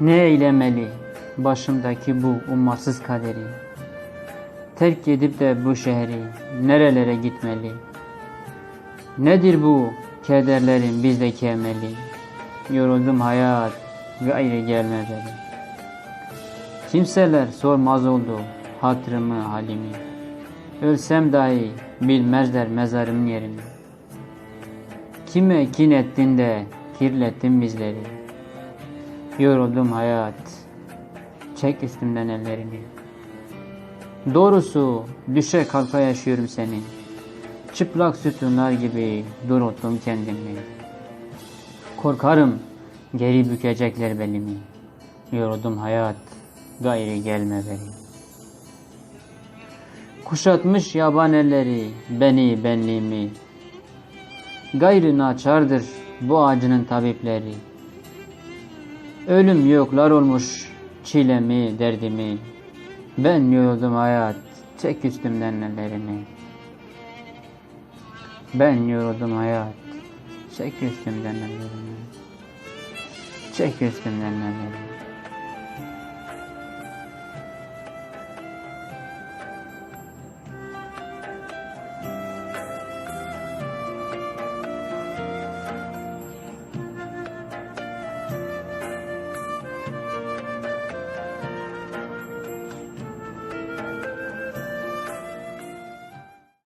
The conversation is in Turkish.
Ne eylemeli başımdaki bu ummatsız kaderi? Terk edip de bu şehri nerelere gitmeli? Nedir bu kederlerin bizdeki emeli? Yoruldum hayat gayrı gelmedi. Kimseler sormaz oldu hatırımı halimi. Ölsem dahi bilmezler mezarımın yerini. Kime kin ettin de kirlettin bizleri. Yoruldum hayat, çek üstümden ellerini. Doğrusu düşe kalka yaşıyorum senin. Çıplak sütunlar gibi duruttum kendimi. Korkarım geri bükecekler belimi. Yoruldum hayat, gayri gelme beri. Kuşatmış yaban elleri beni benliğimi. Gayrı naçardır bu acının tabipleri. Ölüm yoklar olmuş çilemi derdimi. Ben yoruldum hayat çek üstümden ellerini. Ben yoruldum hayat çek üstümden ellerini. Çek üstümden ellerini.